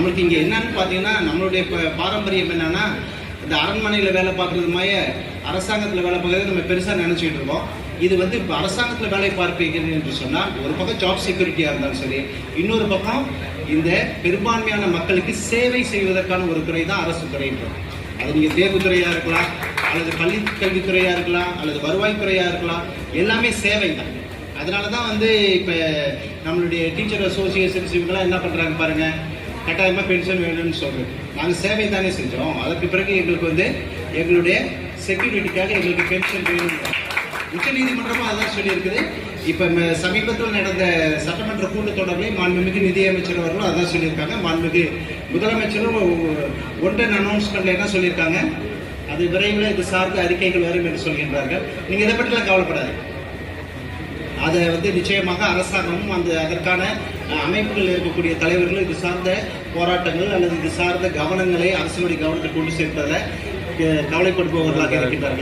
நம்மளுக்கு இங்கே என்னன்னு பார்த்தீங்கன்னா நம்மளுடைய இப்போ பாரம்பரியம் என்னன்னா இந்த அரண்மனையில் வேலை பார்க்குறது மாதிரி அரசாங்கத்தில் வேலை பார்க்குறது நம்ம பெருசாக நினச்சிக்கிட்டு இருக்கோம். இது வந்து இப்போ அரசாங்கத்தில் வேலை பார்ப்பீர்கள் என்று சொன்னால் ஒரு பக்கம் ஜாப் செக்யூரிட்டியாக இருந்தாலும் சரி இன்னொரு பக்கம் இந்த பெரும்பான்மையான மக்களுக்கு சேவை செய்வதற்கான ஒரு துறை தான் அரசு துறைன்றது அது நீங்கள் தேர்வுத்துறையாக இருக்கலாம் அல்லது பள்ளி கல்வித்துறையாக இருக்கலாம் அல்லது வருவாய்த்துறையாக இருக்கலாம் எல்லாமே சேவை தான். அதனால தான் வந்து இப்போ நம்மளுடைய டீச்சர் அசோசியேஷன்ஸ் இவங்கெல்லாம் என்ன பண்ணுறாங்க பாருங்கள் கட்டாயமாக பென்ஷன் வேணும்னு சொல்கிறது நாங்கள் சேவை தானே செஞ்சோம். அதற்கு பிறகு எங்களுக்கு வந்து எங்களுடைய செக்யூரிட்டிக்காக எங்களுக்கு பென்ஷன் வேணும். உச்சநீதிமன்றமும் அதான் சொல்லியிருக்குது. இப்போ சமீபத்தில் நடந்த சட்டமன்ற கூட்டத்தொடரில் மாண்புமிகு நிதியமைச்சர் அவர்களும் அதான் சொல்லியிருக்காங்க. மாண்புமிகு முதலமைச்சரும் ஒன்றன் அனௌன்ஸ்மெண்ட்ல என்ன சொல்லியிருக்காங்க? அது விரைவில் இது சார்ந்த அறிக்கைகள் வரும் என்று சொல்கின்றார்கள். நீங்கள் இதை பற்றிலாம் கவலைப்படாது அதை வந்து நிச்சயமாக அரசாங்கமும் அந்த அதற்கான அமைப்புகள் இருக்கக்கூடிய தலைவர்கள் இது சார்ந்த போராட்டங்கள் அல்லது இது சார்ந்த கவனங்களை அரசினுடைய கவனத்தை கொண்டு சேர்ப்பதை கவலைப்படுபவர்களாக இருக்கின்றார்கள்.